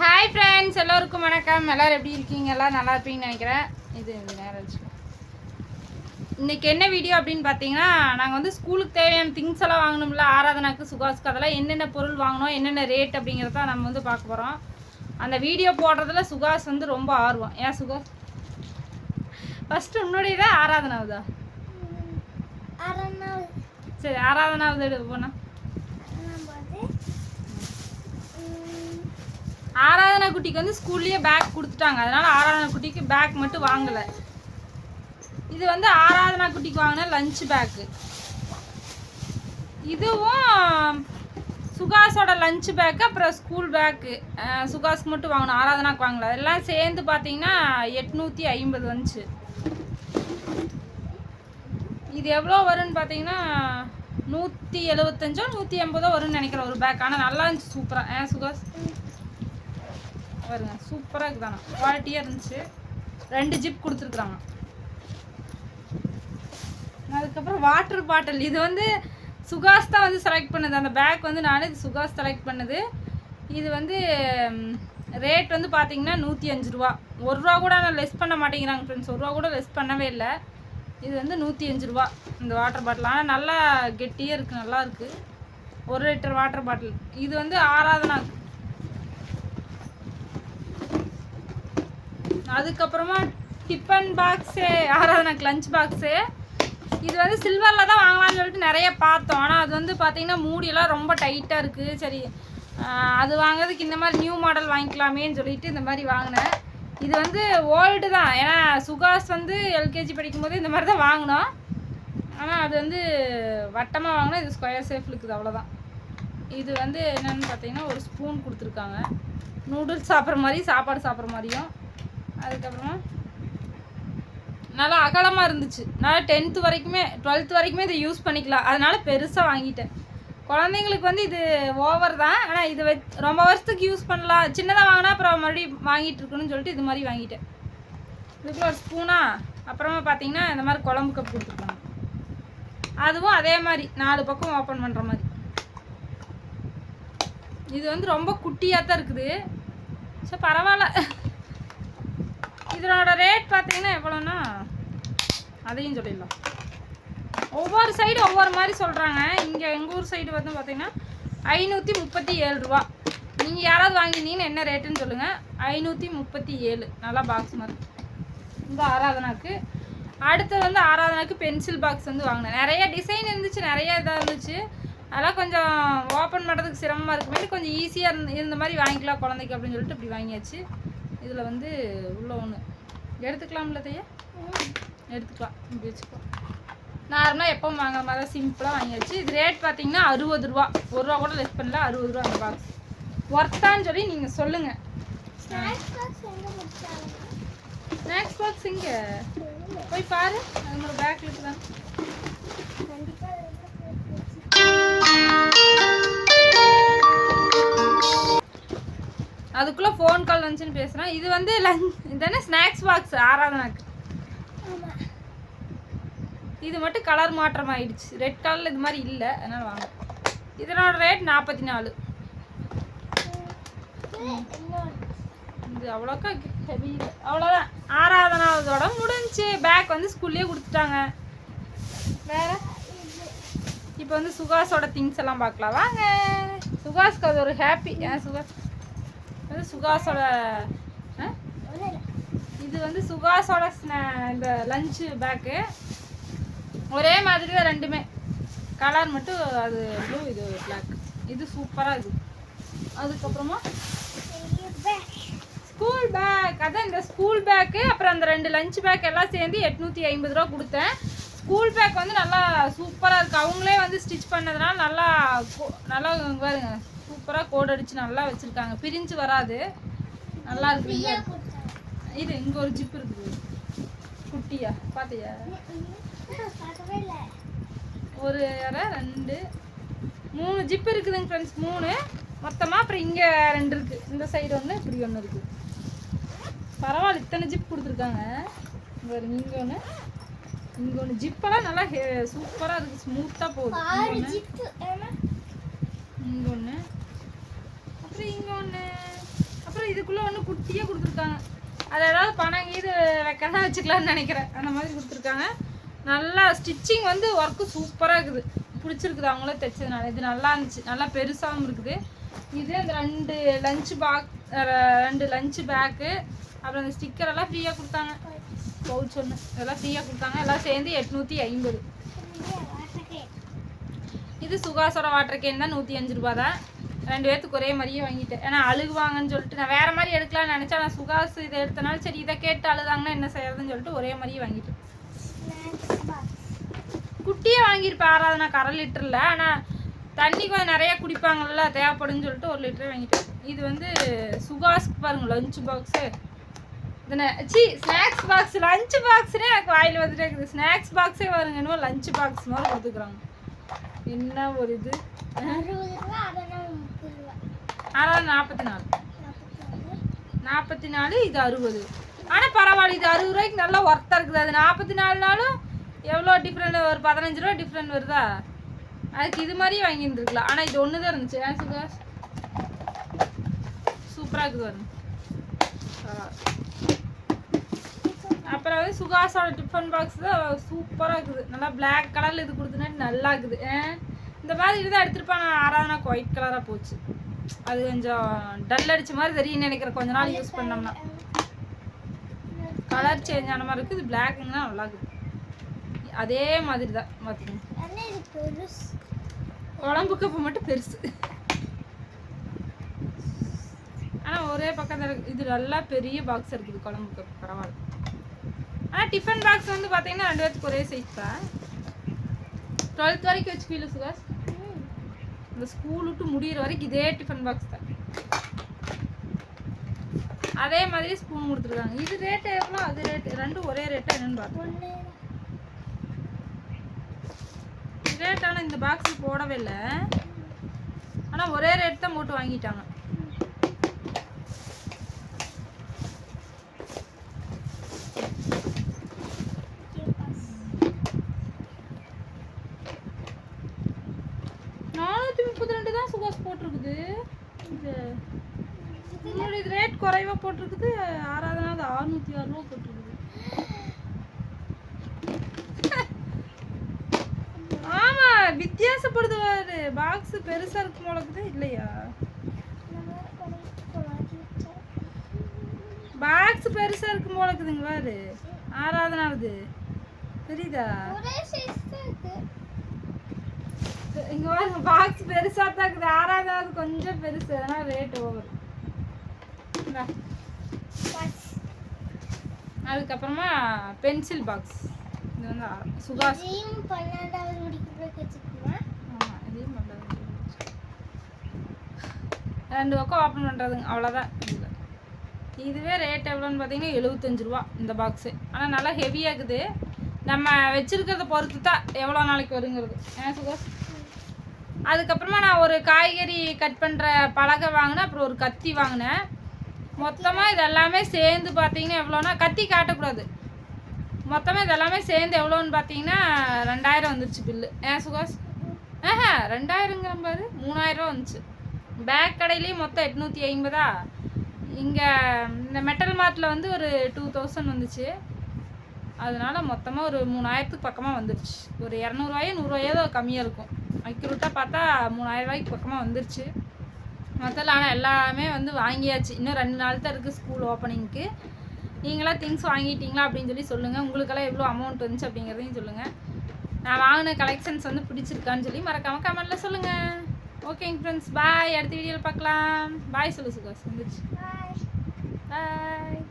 Hi friends எல்லோருக்கும் வணக்கம். எல்லாரும் எப்படி இருக்கீங்க? எல்லாம் நல்லா இருப்பீங்கன்னு நினைக்கிறேன். இது நேரம் இன்னைக்கு என்ன வீடியோ அப்படின்னு பார்த்தீங்கன்னா நாங்கள் வந்து ஸ்கூலுக்கு தேவையான திங்ஸ் எல்லாம் வாங்கணும்ல ஆராதனாக்கு சுகாஸ்க்கு அதெல்லாம் என்னென்ன பொருள் வாங்கணும் என்னென்ன ரேட் அப்படிங்கிறத நம்ம வந்து பார்க்க போகிறோம் அந்த வீடியோ போடுறதுல சுகாஸ் வந்து ரொம்ப ஆர்வம். ஏன் சுகாஸ் ஃபஸ்ட்டு உன்னுடையதா ஆராதனாவுதா? சரி ஆராதனாவது எடு ஆராதனா குட்டிக்கு வந்து ஸ்கூல்லேயே பேக் கொடுத்துட்டாங்க. அதனால் ஆராதனா குட்டிக்கு பேக் மட்டும் வாங்கலை. இது வந்து ஆராதனா குட்டிக்கு வாங்கின லஞ்ச் பேக்கு இதுவும் சுகாஸோட லஞ்ச் பேக்கு அப்புறம் ஸ்கூல் பேக்கு சுகாஸ்க்கு மட்டும் வாங்கணும் ஆராதனாக்கு வாங்கல. அதெல்லாம் சேர்ந்து பார்த்தீங்கன்னா எட்நூற்றி ஐம்பது வந்துச்சு. இது எவ்வளோ வரும்னு பார்த்தீங்கன்னா நூற்றி எழுபத்தஞ்சோ நூற்றி எண்பதோ வரும்னு நினைக்கிறேன் ஒரு பேக் ஆனால் நல்லா இருந்துச்சு சூப்பராக ஏன் சுகாஸ்? பாருங்க சூப்பராக இருக்குதாண்ணா குவாலிட்டியாக இருந்துச்சு. ரெண்டு ஜிப் கொடுத்துருக்குறாங்க. அதுக்கப்புறம் வாட்டர் பாட்டில் இது வந்து சுகாஸ் தான் வந்து செலக்ட் பண்ணுது. அந்த பேக் வந்து நானே இது சுகாஸ் செலக்ட் பண்ணுது. இது வந்து ரேட் வந்து பார்த்தீங்கன்னா நூற்றி அஞ்சு ரூபா. ஒரு ரூபா கூட நான் லெஸ் பண்ண மாட்டேங்கிறாங்க ஃப்ரெண்ட்ஸ் ஒரு ரூபா கூட லெஸ் பண்ணவே இல்லை. இது வந்து நூற்றி அஞ்சு ரூபா இந்த வாட்டர் பாட்டில் ஆனால் நல்லா கெட்டியாக இருக்குது நல்லா இருக்குது ஒரு லிட்டர் வாட்டர் பாட்டில் இது வந்து ஆராதனா அதுக்கப்புறமா டிஃபன் பாக்ஸு ஆறாவது லஞ்ச் பாக்ஸு இது வந்து சில்வரில் தான் வாங்கலாம்னு சொல்லிட்டு நிறைய பார்த்தோம். ஆனால் அது வந்து பார்த்திங்கன்னா மூடியெல்லாம் ரொம்ப டைட்டாக இருக்குது சரி அது வாங்குறதுக்கு இந்த மாதிரி நியூ மாடல் வாங்கிக்கலாமேன்னு சொல்லிட்டு இந்த மாதிரி வாங்கினேன். இது வந்து ஓல்டு தான். ஏன்னா சுகாஸ் வந்து எல்கேஜி படிக்கும்போது இந்த மாதிரி தான் வாங்கினோம். ஆனால் அது வந்து வட்டமாக வாங்கினா இது ஸ்கொயர் ஷேஃப் இருக்குது அவ்வளோதான் இது வந்து என்னென்னு பார்த்தீங்கன்னா ஒரு ஸ்பூன் கொடுத்துருக்காங்க. நூடுல்ஸ் சாப்பிட்ற மாதிரி சாப்பாடு சாப்பிட்ற மாதிரியும். அதுக்கப்புறமா நல்லா அகலமாக இருந்துச்சு. நல்லா டென்த்து வரைக்குமே டுவெல்த் வரைக்குமே இதை யூஸ் பண்ணிக்கலாம். அதனால் பெருசாக வாங்கிட்டேன். குழந்தைங்களுக்கு வந்து இது ஓவர் தான். ஆனால் இது வச் ரொம்ப வருஷத்துக்கு யூஸ் பண்ணலாம். சின்னதாக வாங்கினா அப்புறம் மறுபடியும் வாங்கிட்டு இருக்கணும்னு சொல்லிட்டு இது மாதிரி வாங்கிட்டேன். இதுக்குள்ள ஒரு ஸ்பூனா அப்புறமா பார்த்தீங்கன்னா இந்த மாதிரி குழம்பு கப் கொடுத்துருக்காங்க அதுவும் அதே மாதிரி நாலு பக்கம் ஓப்பன் பண்ணுற மாதிரி. இது வந்து ரொம்ப குட்டியாக தான் இருக்குது. ஸோ பரவாயில்ல. இதனோட ரேட் பார்த்தீங்கன்னா எவ்வளோன்னா அதையும் சொல்லிடலாம். ஒவ்வொரு சைடு ஒவ்வொரு மாதிரி சொல்கிறாங்க இங்கே எங்கள் ஊர் சைடு வந்து பார்த்தீங்கன்னா ஐநூற்றி முப்பத்தி ஏழு ரூபா. நீங்கள் யாராவது வாங்கியிருந்தீங்கன்னா என்ன ரேட்டுன்னு சொல்லுங்கள் ஐநூற்றி முப்பத்தி ஏழு. நல்லா பாக்ஸ் மாதிரி. இந்த ஆராதனாக்கு. அடுத்து வந்து ஆராதனாக்கு பென்சில் பாக்ஸ் வந்து வாங்கினேன். நிறைய டிசைன் இருந்துச்சு நிறைய இதாக இருந்துச்சு. அதெல்லாம் கொஞ்சம் ஓப்பன் பண்ணுறதுக்கு சிரமமாக இருக்குமே கொஞ்சம் ஈஸியாக இருந்த மாதிரி வாங்கிக்கலாம் குழந்தைக்கு அப்படின்னு சொல்லிட்டு இப்படி வாங்கியாச்சு. இதில் வந்து உள்ள ஒன்று. எடுத்துக்கலாம்ல தையா எடுத்துக்கலாம். இப்படி வச்சுக்கலாம். நார்மலாக எப்போ வாங்குற மாதிரி தான் சிம்பிளாக வாங்கியாச்சு இது ரேட் பார்த்தீங்கன்னா அறுபது ரூபா. ஒரு ரூபா கூட லெஸ் பண்ணல அறுபது ரூபா அந்த பாக்ஸ் ஒர்த்தான்னு சொல்லி நீங்கள் சொல்லுங்கள் ஸ்நாக்ஸ் பாக்ஸ் இங்கே போய் பாரு. அது ஒரு பேக்கில் இருக்குதான் அதுக்குள்ளே ஃபோன் கால் வந்துச்சுன்னு பேசுகிறேன் இது வந்து லஞ்ச் இதுதானே ஸ்நாக்ஸ் பாக்ஸ் ஆராதனாக்கு. இது மட்டும் கலர் மாற்றம் ஆயிடுச்சு. ரெட் கலரில் இது மாதிரி இல்லை. அதனால் வாங்க. இதனோட ரேட் நாற்பத்தி நாலு. இது அவ்வளோக்கா ஹெவி அவ்வளோதான். ஆராதனாவதோட முடிஞ்சுச்சு பேக் வந்து ஸ்கூல்லேயே கொடுத்துட்டாங்க. வேற? இப்போ வந்து சுகாஸோட திங்ஸ் எல்லாம் பார்க்கலாம். வாங்க. சுகாஸ்க்கு அது ஒரு ஹாப்பி ஏன் சுகாஸ் வந்து சுகாஸோட இது வந்து சுகாஸோட இந்த லஞ்சு பேக்கு ஒரே மாதிரி தான் ரெண்டுமே. கலர் மட்டும் அது ப்ளூ இது பிளாக் இது சூப்பராக இது. அதுக்கப்புறமா? ஸ்கூல் பேக் அதான் இந்த ஸ்கூல் பேக்கு அப்புறம் அந்த ரெண்டு லஞ்ச் பேக் எல்லாம் சேர்ந்து எட்நூற்றி ஐம்பது ரூபா கொடுத்தேன். ஸ்கூல் பேக் வந்து நல்லா சூப்பராக இருக்குது அவங்களே வந்து ஸ்டிச் பண்ணதுனால நல்லா கோ- நல்லா பாருங்க. சூப்பராக கோட் அடிச்சு நல்லா வச்சுருக்காங்க. பிரிஞ்சு வராது. நல்லா இருக்கு. இது இங்கே ஒரு ஜிப் இருக்குது. குட்டியா? பார்த்தியா ஒரு அரை ரெண்டு. மூணு ஜிப் இருக்குதுங்க ஃப்ரெண்ட்ஸ் மூணு. மொத்தமாக அப்புறம் இங்கே ரெண்டு இருக்குது இந்த சைடு ஒன்று இப்படி ஒன்று இருக்குது பரவாயில்ல. இத்தனை ஜிப் கொடுத்துருக்காங்க. இங்கே ஒன்று இங்கே ஒன்று ஜிப்பெல்லாம் நல்லா சூப்பராக இருக்குது ஸ்மூத்தாக போகுது. இங்கே ஒன்று அப்புறம் இங்கே ஒன்று அப்புறம் இதுக்குள்ளே ஒன்று குட்டியாக கொடுத்துருக்காங்க. அது ஏதாவது பணம் இது வைக்கிறதா வச்சுக்கலாம்னு நினைக்கிறேன். அந்த மாதிரி கொடுத்துருக்காங்க. நல்லா ஸ்டிச்சிங் வந்து ஒர்க்கு சூப்பராக இருக்குது. பிடிச்சிருக்குது அவங்களே தைச்சதுனால. இது நல்லா இருந்துச்சு. நல்லா பெருசாகவும் இருக்குது. இது அந்த ரெண்டு லஞ்ச் பாக் ரெண்டு லஞ்ச் பேக்கு அப்புறம் அந்த ஸ்டிக்கர் எல்லாம் ஃப்ரீயாக கொடுத்தாங்க. பவுச் ஒன்று இதெல்லாம் ஃப்ரீயாக கொடுத்தாங்க. எல்லாம் சேர்ந்து எட்நூற்றி ஐம்பது. இது சுகாசோட வாட்டர் கேன் தான் நூற்றி அஞ்சு ரூபா தான் ரெண்டு பேர்த்துக்கு ஒரே மாதிரியே வாங்கிட்டேன். ஏன்னா அழுகுவாங்கன்னு சொல்லிட்டு நான் வேறு மாதிரி எடுக்கலாம்னு நினச்சேன். நான் சுகாஸ் இதை எடுத்தனால சரி இதை கேட்டு அழுதாங்கன்னா என்ன செய்யறதுன்னு சொல்லிட்டு ஒரே மாதிரியே வாங்கிட்டேன். குட்டியே வாங்கியிருப்பேன். ஆறாவது நான் கரை லிட்டரில் ஆனால் தண்ணி கொஞ்சம் நிறைய குடிப்பாங்கள்ல தேவைப்படுன்னு சொல்லிட்டு ஒரு லிட்டரே வாங்கிட்டேன். இது வந்து சுகாஸ்க்கு பாருங்கள் லஞ்ச் பாக்ஸு சி ஸ்நாக்ஸ் பாக்ஸ் லஞ்ச் பாக்ஸ்னே எனக்கு வாயில் வந்துட்டே இருக்குது ஸ்நாக்ஸ் பாக்ஸே வருங்க என்னமோ லஞ்ச் பாக்ஸ் மாதிரி கொடுத்துக்குறாங்க என்ன ஒரு இது ஆறாவது நாற்பத்தி நாலு நாற்பத்தி நாலு இது அறுபது ஆனால் பரவாயில்ல இது அறுபது ரூபாய்க்கு நல்லா ஒர்த்தாக இருக்குது அது நாற்பத்தி நாலு நாளும் எவ்வளோ டிஃப்ரெண்ட் ஒரு பதினஞ்சு ரூபா டிஃப்ரெண்ட் வருதா அதுக்கு இது மாதிரி வாங்கியிருந்துருக்கலாம் ஆனால் இது ஒன்று தான் இருந்துச்சு ஏன் சூப்பராக இருக்குது பாருங்க பரவாயில்ல. அப்புறம் வந்து சுகாஸோட டிஃபன் பாக்ஸ் தான் சூப்பராக இருக்குது. நல்லா பிளாக் கலரில் இது கொடுத்தனாடி நல்லா இருக்குது. இந்த மாதிரி இதுதான் எடுத்துருப்பேன் நான் ஆறாவதுனா ஒயிட் கலராக போச்சு. அது கொஞ்சம் டல் அடிச்ச மாதிரி தெரியும் நினைக்கிறேன். கொஞ்ச நாள் யூஸ் பண்ணோம்னா. கலர் சேஞ்ச் ஆன மாதிரி இருக்குது. இது பிளாக்குங்கன்னா நல்லா இருக்குது. அதே மாதிரி தான். பார்த்துக்கோங்க உடம்பு கப்பு மட்டும் பெருசு. ஆனால் ஒரே பக்கம். இது நல்லா பெரிய பாக்ஸ் இருக்குது. குழம்பு கப் பரவாயில்ல. ஆனால் டிஃபன் பாக்ஸ் வந்து பார்த்தீங்கன்னா ரெண்டு பேத்துக்கு ஒரே சைஸ் தான். டுவெல்த் வரைக்கும் வச்சுக்கல சுகாஸ் இந்த ஸ்கூல் விட்டு முடியிற வரைக்கும் இதே டிஃபன் பாக்ஸ் தான். அதே மாதிரி ஸ்பூன் கொடுத்துருக்காங்க. இது ரேட்டு எவ்வளோ? அது ரேட்டு ரெண்டும் ஒரே ரேட்டா என்னன்னு பார்த்தோம் ரேட் ஆனால் இந்த பாக்ஸ் போடவே இல்லை. ஆனால் ஒரே ரேட் தான் போட்டு வாங்கிட்டாங்க நானூற்றி முப்பத்தி ரெண்டு தான் சுகாஸ் போட்டிருக்குது. இது உங்களோட இது ரேட் குறைவா போட்டிருக்குது. ஆறாவதுனாவது அறுநூற்றி ஆறு ரூபா போட்டிருக்குது. ஆமா வித்தியாசப்படுத்துவாரு பாக்ஸ் பெருசா இருக்கும் போல இல்லையா? பாக்ஸ் பெருசா இருக்கும் போல இருக்குதுங்க பாரு. தெரியுதா? இங்க பாருங்க பாக்ஸ் பெருசா தான் இருக்குது ஆறாவதாவது கொஞ்சம் பெருசு அதனால ரேட் ஓவர் அதுக்கப்புறமா பென்சில் பாக்ஸ் இது வந்து ஆ- சுகாஸ் ஆமா, இதையும் பண்றது. ரெண்டு பக்கம் ஓப்பன் பண்ணுறதுங்க அவ்வளோதான் இதில். இதுவே ரேட் எவ்வளோன்னு பார்த்தீங்கன்னா எழுபத்தஞ்சு ரூபா இந்த பாக்ஸு ஆனால் நல்லா ஹெவியாக இருக்குது. நம்ம வச்சிருக்கிறத பொறுத்து தான் எவ்வளோ நாளைக்கு வருங்கிறது. ஏன் சுகாஸ் அதுக்கப்புறமா நான் ஒரு காய்கறி கட் பண்ணுற பலகை வாங்கினேன் அப்புறம் ஒரு கத்தி வாங்கினேன். மொத்தமாக இது எல்லாமே சேர்ந்து பார்த்தீங்கன்னா எவ்வளோனா கத்தி காட்டக்கூடாது. மொத்தமாக இது எல்லாமே சேர்ந்து எவ்வளோன்னு பார்த்தீங்கன்னா ரெண்டாயிரம் வந்துருச்சு பில்லு ஏன் சுகாஸ் ஆஹா ரெண்டாயிரங்கிற பாரு மூணாயிரம் வந்துச்சு. பேக் கடையிலையும் மொத்தம் எட்நூற்றி ஐம்பதா? இங்கே இந்த மெட்டல் மார்ட்டில் வந்து ஒரு டூ தௌசண்ட் வந்துச்சு. அதனால மொத்தமாக ஒரு மூணாயிரத்துக்கு பக்கமாக வந்துருச்சு. ஒரு இரநூறுவாயோ நூறுரூவாயோ கம்மியாக இருக்கும். அக்யூரேட்டாக பார்த்தா மூணாயிரம் ரூபாய்க்கு பக்கமாக வந்துருச்சு. மொத்தத்தில் ஆனால் எல்லாமே வந்து வாங்கியாச்சு. இன்னும் ரெண்டு நாள் தான் இருக்குது ஸ்கூல் ஓப்பனிங்க்கு நீங்களாம் திங்ஸ் வாங்கிட்டீங்களா அப்படின்னு சொல்லி சொல்லுங்கள் உங்களுக்கெல்லாம் எவ்வளோ அமௌண்ட் வந்துச்சு அப்படிங்கிறதையும் சொல்லுங்கள் நான் வாங்கின கலெக்ஷன்ஸ் வந்து பிடிச்சிருக்கான்னு சொல்லி மறக்காமல் கமெண்ட்டில் சொல்லுங்கள் ஓகேங்க ஃப்ரெண்ட்ஸ் பாய் அடுத்த வீடியோவில் பார்க்கலாம். பாய் சொல்லு சுகாஸ் வந்துருச்சு. பாய்